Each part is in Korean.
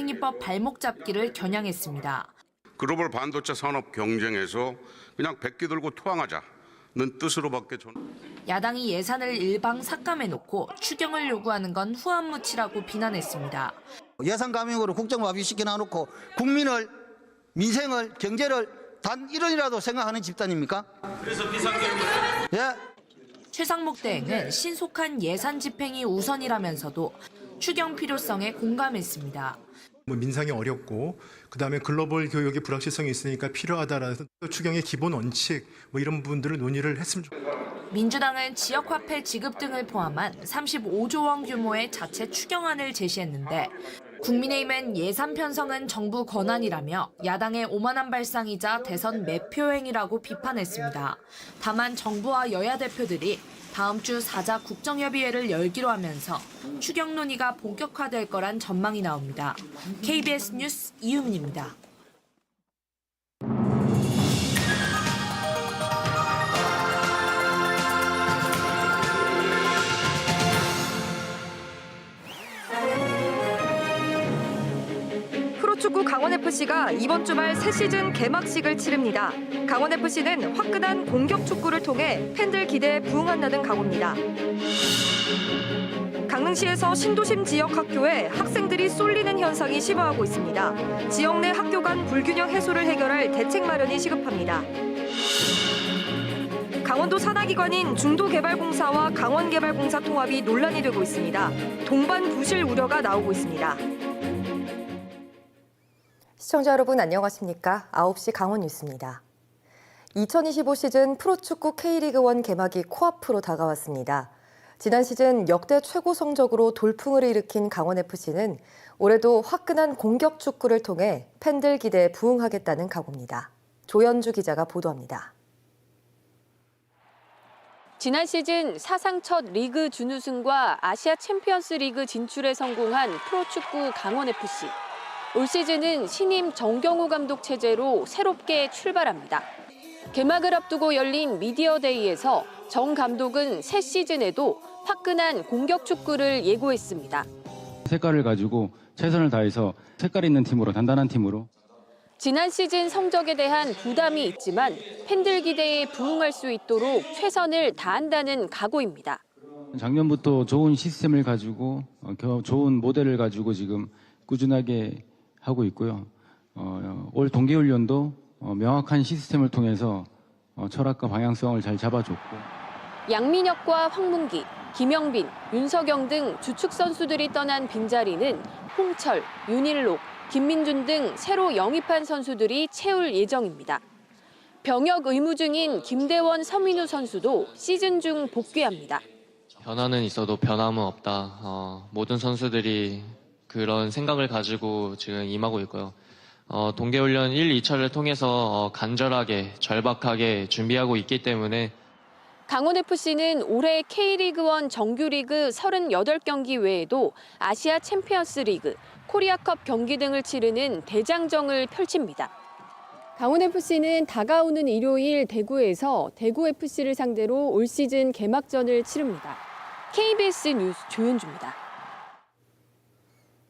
행위법 발목 잡기를 겨냥했습니다. 글로벌 반도체 산업 경쟁에서 그냥 백기 들고 투항하자는 뜻으로밖에 저는 야당이 예산을 일방 삭감해 놓고 추경을 요구하는 건 후한무치라고 비난했습니다. 예산 감액으로 국정 마비시켜 놔놓고 국민을 민생을 경제를 단 1원이라도 생각하는 집단입니까? 그래서 비상계획 예. 최상목 대행은 신속한 예산 집행이 우선이라면서도 추경 필요성에 공감했습니다. 뭐 민상이 어렵고 그다음에 글로벌 교역의 불확실성이 있으니까 필요하다라는 추경의 기본 원칙 뭐 이런 부분들을 논의를 했으면 좋 민주당은 지역화폐 지급 등을 포함한 35조 원 규모의 자체 추경안을 제시했는데 국민의힘은 예산 편성은 정부 권한이라며 야당의 오만한 발상이자 대선 매표 행위라고 비판했습니다. 다만 정부와 여야 대표들이 다음 주 사자 국정협의회를 열기로 하면서 추경 논의가 본격화될 거란 전망이 나옵니다. KBS 뉴스 이유민입니다. 축구 강원FC가 이번 주말 새 시즌 개막식을 치릅니다. 강원FC는 화끈한 공격 축구를 통해 팬들 기대에 부응한다는 각오입니다. 강릉시에서 신도심 지역 학교에 학생들이 쏠리는 현상이 심화하고 있습니다. 지역 내 학교 간 불균형 해소를 해결할 대책 마련이 시급합니다. 강원도 산하기관인 중도개발공사와 강원개발공사 통합이 논란이 되고 있습니다. 동반 부실 우려가 나오고 있습니다. 시청자 여러분 안녕하십니까? 9시 강원 뉴스입니다. 2025 시즌 프로축구 K리그1 개막이 코앞으로 다가왔습니다. 지난 시즌 역대 최고 성적으로 돌풍을 일으킨 강원FC는 올해도 화끈한 공격 축구를 통해 팬들 기대에 부응하겠다는 각오입니다. 조현주 기자가 보도합니다. 지난 시즌 사상 첫 리그 준우승과 아시아 챔피언스 리그 진출에 성공한 프로축구 강원FC. 올 시즌은 신임 정경우 감독 체제로 새롭게 출발합니다. 개막을 앞두고 열린 미디어데이에서 정 감독은 새 시즌에도 화끈한 공격 축구를 예고했습니다. 색깔을 가지고 최선을 다해서 색깔 있는 팀으로 단단한 팀으로 지난 시즌 성적에 대한 부담이 있지만 팬들 기대에 부응할 수 있도록 최선을 다한다는 각오입니다. 작년부터 좋은 시스템을 가지고 어, 겨- 좋은 모델을 가지고 지금 꾸준하게 하고 있고요. 어, 올 동계훈련도 어, 명확한 시스템을 통해서 어, 철학과 방향성을 잘 잡아줬고 양민혁과 황문기, 김영빈, 윤석영 등 주축 선수들이 떠난 빈자리는 홍철, 윤일록, 김민준 등 새로 영입한 선수들이 채울 예정입니다. 병역 의무 중인 김대원, 서민우 선수도 시즌 중 복귀합니다. 변화는 있어도 변함은 없다. 어, 모든 선수들이 그런 생각을 가지고 지금 임하고 있고요. 어, 동계훈련 1, 2차를 통해서 어, 간절하게, 절박하게 준비하고 있기 때문에 강원FC는 올해 K리그1 정규리그 38경기 외에도 아시아 챔피언스 리그, 코리아컵 경기 등을 치르는 대장정을 펼칩니다. 강원FC는 다가오는 일요일 대구에서 대구FC를 상대로 올 시즌 개막전을 치릅니다. KBS 뉴스 조윤주입니다.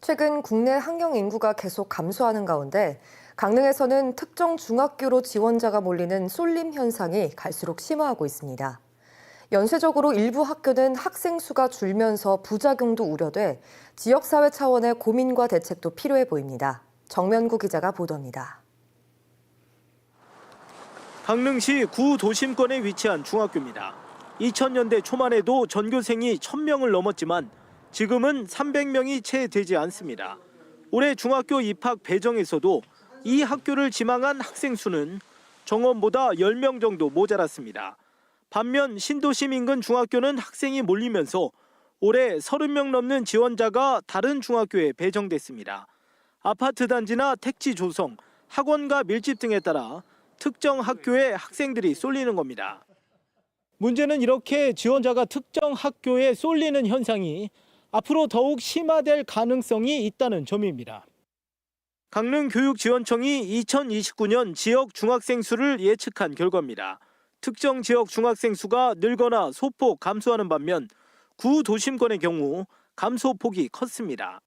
최근 국내 학령 인구가 계속 감소하는 가운데 강릉에서는 특정 중학교로 지원자가 몰리는 쏠림 현상이 갈수록 심화하고 있습니다. 연쇄적으로 일부 학교는 학생 수가 줄면서 부작용도 우려돼 지역사회 차원의 고민과 대책도 필요해 보입니다. 정면구 기자가 보도합니다. 강릉시 구도심권에 위치한 중학교입니다. 2000년대 초만 해도 전교생이 1000명을 넘었지만 지금은 300명이 채 되지 않습니다. 올해 중학교 입학 배정에서도 이 학교를 지망한 학생 수는 정원보다 10명 정도 모자랐습니다. 반면 신도심 인근 중학교는 학생이 몰리면서 올해 30명 넘는 지원자가 다른 중학교에 배정됐습니다. 아파트 단지나 택지 조성, 학원과 밀집 등에 따라 특정 학교에 학생들이 쏠리는 겁니다. 문제는 이렇게 지원자가 특정 학교에 쏠리는 현상이 앞으로 더욱 심화될 가능성이 있다는 점입니다. 강릉교육지원청이 2029년 지역 중학생 수를 예측한 결과입니다. 특정 지역 중학생 수가 늘거나 소폭 감소하는 반면 구도심권의 경우 감소폭이 컸습니다.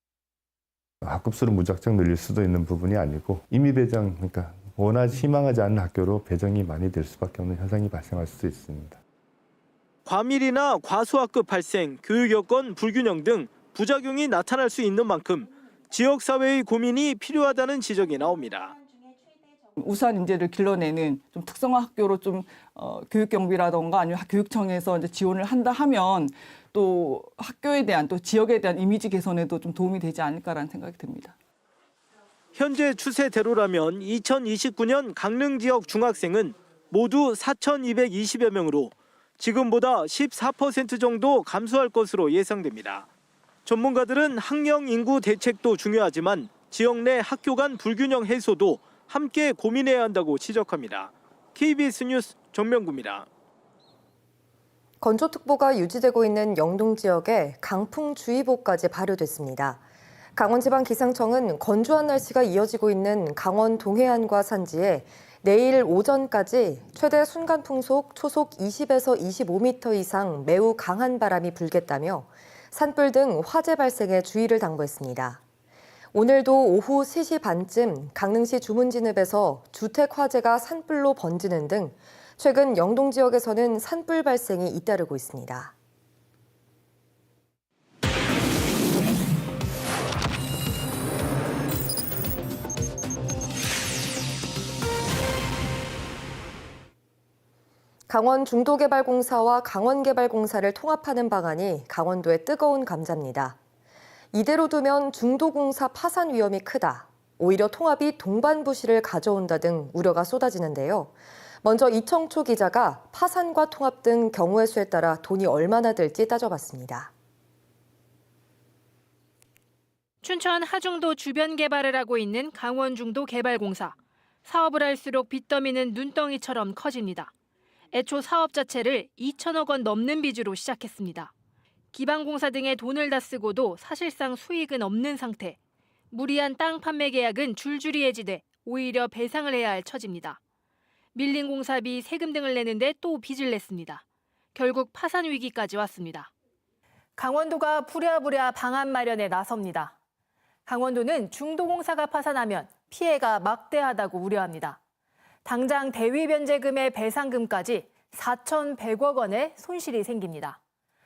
학급 수를 무작정 늘릴 수도 있는 부분이 아니고 임의 배정 그러니까 원하지 희망하지 않는 학교로 배정이 많이 될 수밖에 없는 현상이 발생할 수도 있습니다. 과밀이나 과소학급 발생, 교육 여건 불균형 등 부작용이 나타날 수 있는 만큼 지역 사회의 고민이 필요하다는 지적이 나옵니다. 우수한 인재를 길러내는 좀 특성화 학교로 좀 어, 교육 경비라던가 아니면 교육청에서 이제 지원을 한다 하면 또 학교에 대한 또 지역에 대한 이미지 개선에도 좀 도움이 되지 않을까라는 생각이 듭니다. 현재 추세대로라면 2029년 강릉 지역 중학생은 모두 4,220여 명으로 지금보다 14% 정도 감소할 것으로 예상됩니다. 전문가들은 학령 인구 대책도 중요하지만 지역 내 학교 간 불균형 해소도 함께 고민해야 한다고 지적합니다. KBS 뉴스 정명구입니다. 건조특보가 유지되고 있는 영동 지역에 강풍주의보까지 발효됐습니다. 강원지방기상청은 건조한 날씨가 이어지고 있는 강원 동해안과 산지에 내일 오전까지 최대 순간풍속 초속 20에서 25m 이상 매우 강한 바람이 불겠다며 산불 등 화재 발생에 주의를 당부했습니다. 오늘도 오후 3시 반쯤 강릉시 주문진읍에서 주택 화재가 산불로 번지는 등 최근 영동 지역에서는 산불 발생이 잇따르고 있습니다. 강원 중도개발공사와 강원개발공사를 통합하는 방안이 강원도의 뜨거운 감자입니다. 이대로 두면 중도공사 파산 위험이 크다. 오히려 통합이 동반부실을 가져온다 등 우려가 쏟아지는데요. 먼저 이청초 기자가 파산과 통합 등 경우의 수에 따라 돈이 얼마나 들지 따져봤습니다. 춘천 하중도 주변 개발을 하고 있는 강원중도 개발공사. 사업을 할수록 빚더미는 눈덩이처럼 커집니다. 애초 사업 자체를 2천억 원 넘는 빚으로 시작했습니다. 기반공사 등의 돈을 다 쓰고도 사실상 수익은 없는 상태. 무리한 땅 판매 계약은 줄줄이 해지돼 오히려 배상을 해야 할 처지입니다. 밀린 공사비, 세금 등을 내는데 또 빚을 냈습니다. 결국 파산 위기까지 왔습니다. 강원도가 부랴부랴 방안 마련에 나섭니다. 강원도는 중도공사가 파산하면 피해가 막대하다고 우려합니다. 당장 대위 변제금의 배상금까지 4,100억 원의 손실이 생깁니다.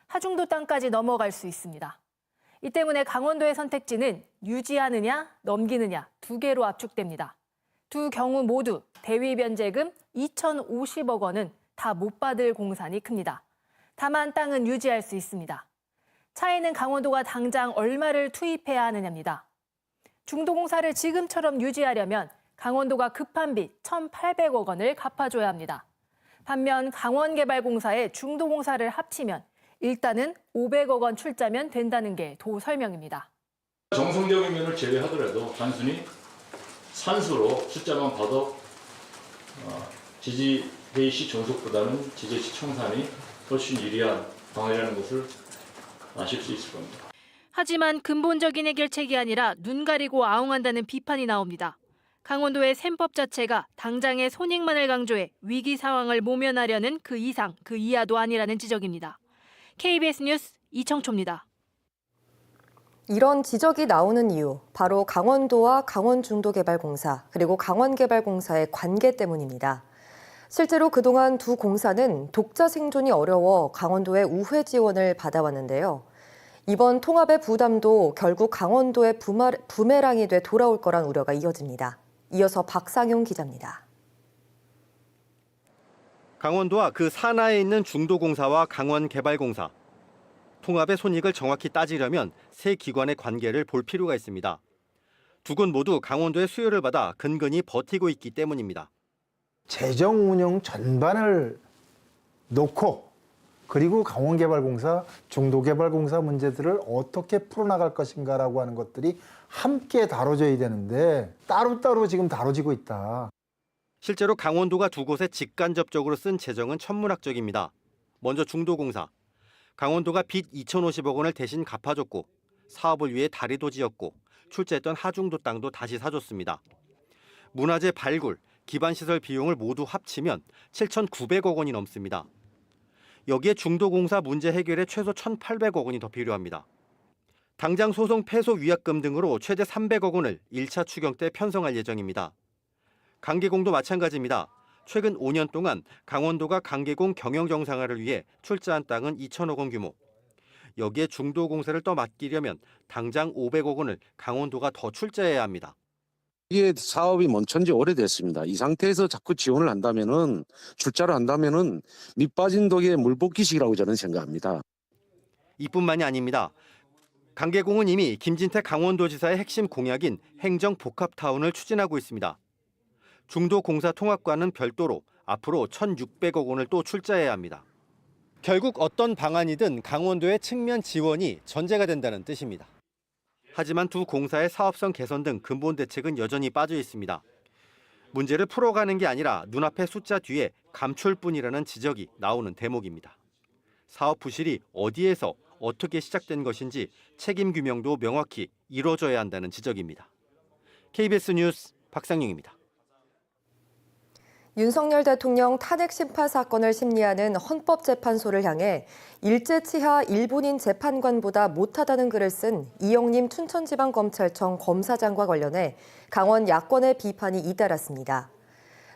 하중도 땅까지 넘어갈 수 있습니다. 이 때문에 강원도의 선택지는 유지하느냐, 넘기느냐 두 개로 압축됩니다. 두 경우 모두 대위 변제금 2,050억 원은 다 못 받을 공산이 큽니다. 다만 땅은 유지할 수 있습니다. 차이는 강원도가 당장 얼마를 투입해야 하느냐입니다. 중도공사를 지금처럼 유지하려면 강원도가 급한 빚 1,800억 원을 갚아줘야 합니다. 반면 강원개발공사의 중도공사를 합치면 일단은 500억 원 출자면 된다는 게 도 설명입니다. 정성적인 면을 제외하더라도 단순히 산수로 숫자만 봐도 어, 지지 회의시 존속보다는 지지시 청산이 훨씬 유리한 방안이라는 것을 아실 수 있을 겁니다. 하지만 근본적인 해결책이 아니라 눈 가리고 아웅한다는 비판이 나옵니다. 강원도의 셈법 자체가 당장의 손익만을 강조해 위기 상황을 모면하려는 그 이상, 그 이하도 아니라는 지적입니다. KBS 뉴스 이청초입니다. 이런 지적이 나오는 이유, 바로 강원도와 강원중도개발공사, 그리고 강원개발공사의 관계 때문입니다. 실제로 그동안 두 공사는 독자 생존이 어려워 강원도의 우회 지원을 받아왔는데요. 이번 통합의 부담도 결국 강원도의 부메랑이 돼 돌아올 거란 우려가 이어집니다. 이어서 박상용 기자입니다. 강원도와 그 산하에 있는 중도공사와 강원개발공사. 통합의 손익을 정확히 따지려면 세 기관의 관계를 볼 필요가 있습니다. 두 곳 모두 강원도의 수요를 받아 근근히 버티고 있기 때문입니다. 재정 운영 전반을 놓고 그리고 강원개발공사, 중도개발공사 문제들을 어떻게 풀어나갈 것인가라고 하는 것들이 함께 다뤄져야 되는데 따로따로 지금 다뤄지고 있다. 실제로 강원도가 두 곳에 직간접적으로 쓴 재정은 천문학적입니다. 먼저 중도공사. 강원도가 빚 2,050억 원을 대신 갚아줬고 사업을 위해 다리도 지었고 출제했던 하중도 땅도 다시 사줬습니다. 문화재 발굴, 기반시설 비용을 모두 합치면 7,900억 원이 넘습니다. 여기에 중도공사 문제 해결에 최소 1,800억 원이 더 필요합니다. 당장 소송 패소 위약금 등으로 최대 300억 원을 1차 추경 때 편성할 예정입니다. 강계공도 마찬가지입니다. 최근 5년 동안 강원도가 강계공 경영 정상화를 위해 출자한 땅은 2천억 원 규모. 여기에 중도 공사를 더 맡기려면 당장 500억 원을 강원도가 더 출자해야 합니다. 이게 사업이 멈춘 지 오래됐습니다. 이 상태에서 자꾸 지원을 한다면은 출자를 한다면은 밑 빠진 독에 물 붓기식이라고 저는 생각합니다. 이뿐만이 아닙니다. 강계공은 이미 김진태 강원도지사의 핵심 공약인 행정 복합타운을 추진하고 있습니다. 중도 공사 통합과는 별도로 앞으로 1,600억 원을 또 출자해야 합니다. 결국 어떤 방안이든 강원도의 측면 지원이 전제가 된다는 뜻입니다. 하지만 두 공사의 사업성 개선 등 근본 대책은 여전히 빠져 있습니다. 문제를 풀어가는 게 아니라 눈앞의 숫자 뒤에 감출 뿐이라는 지적이 나오는 대목입니다. 사업 부실이 어디에서 어떻게 시작된 것인지 책임 규명도 명확히 이루어져야 한다는 지적입니다. KBS 뉴스 박상용입니다. 윤석열 대통령 탄핵 심판 사건을 심리하는 헌법재판소를 향해 일제치하 일본인 재판관보다 못하다는 글을 쓴 이영림 춘천지방검찰청 검사장과 관련해 강원 야권의 비판이 잇따랐습니다.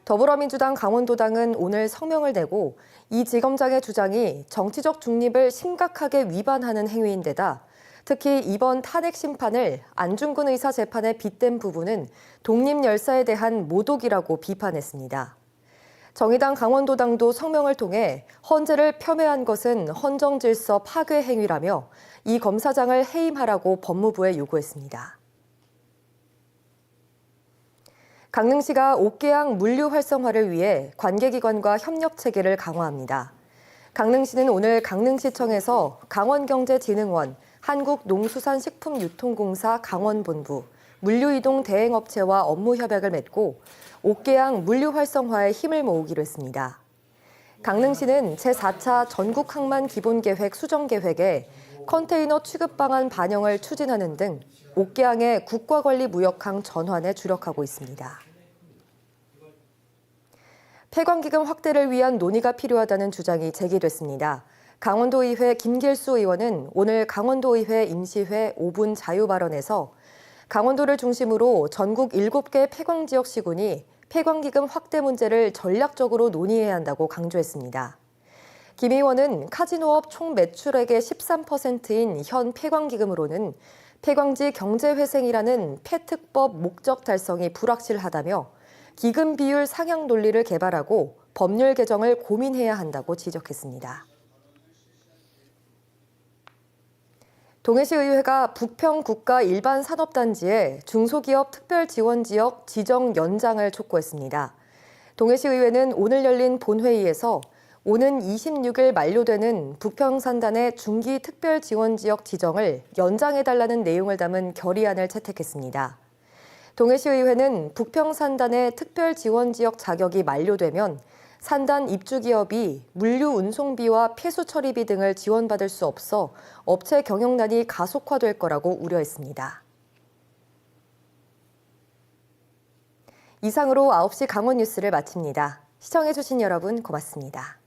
더불어민주당 강원도당은 오늘 성명을 내고 이 지검장의 주장이 정치적 중립을 심각하게 위반하는 행위인데다 특히 이번 탄핵 심판을 안중근 의사 재판에 빗댄 부분은 독립 열사에 대한 모독이라고 비판했습니다. 정의당 강원도당도 성명을 통해 헌재를 폄훼한 것은 헌정 질서 파괴 행위라며 이 검사장을 해임하라고 법무부에 요구했습니다. 강릉시가 옥계양 물류 활성화를 위해 관계기관과 협력 체계를 강화합니다. 강릉시는 오늘 강릉시청에서 강원경제진흥원, 한국농수산식품유통공사 강원본부, 물류이동 대행업체와 업무 협약을 맺고 옥계양 물류 활성화에 힘을 모으기로 했습니다. 강릉시는 제4차 전국 항만 기본계획 수정 계획에 컨테이너 취급 방안 반영을 추진하는 등 옥계양의 국가관리 무역항 전환에 주력하고 있습니다. 폐광기금 확대를 위한 논의가 필요하다는 주장이 제기됐습니다. 강원도의회 김길수 의원은 오늘 강원도의회 임시회 5분 자유 발언에서 강원도를 중심으로 전국 7개 폐광 지역 시군이 폐광기금 확대 문제를 전략적으로 논의해야 한다고 강조했습니다. 김 의원은 카지노업 총 매출액의 13%인 현 폐광기금으로는 폐광지 경제회생이라는 폐특법 목적 달성이 불확실하다며 기금 비율 상향 논리를 개발하고 법률 개정을 고민해야 한다고 지적했습니다. 동해시 의회가 부평 국가 일반 산업단지에 중소기업 특별 지원 지역 지정 연장을 촉구했습니다. 동해시 의회는 오늘 열린 본회의에서 오는 26일 만료되는 부평 산단의 중기 특별 지원 지역 지정을 연장해달라는 내용을 담은 결의안을 채택했습니다. 동해시 의회는 부평 산단의 특별 지원 지역 자격이 만료되면 산단 입주 기업이 물류 운송비와 폐수 처리비 등을 지원받을 수 없어 업체 경영난이 가속화될 거라고 우려했습니다. 이상으로 9시 강원 뉴스를 마칩니다. 시청해주신 여러분 고맙습니다.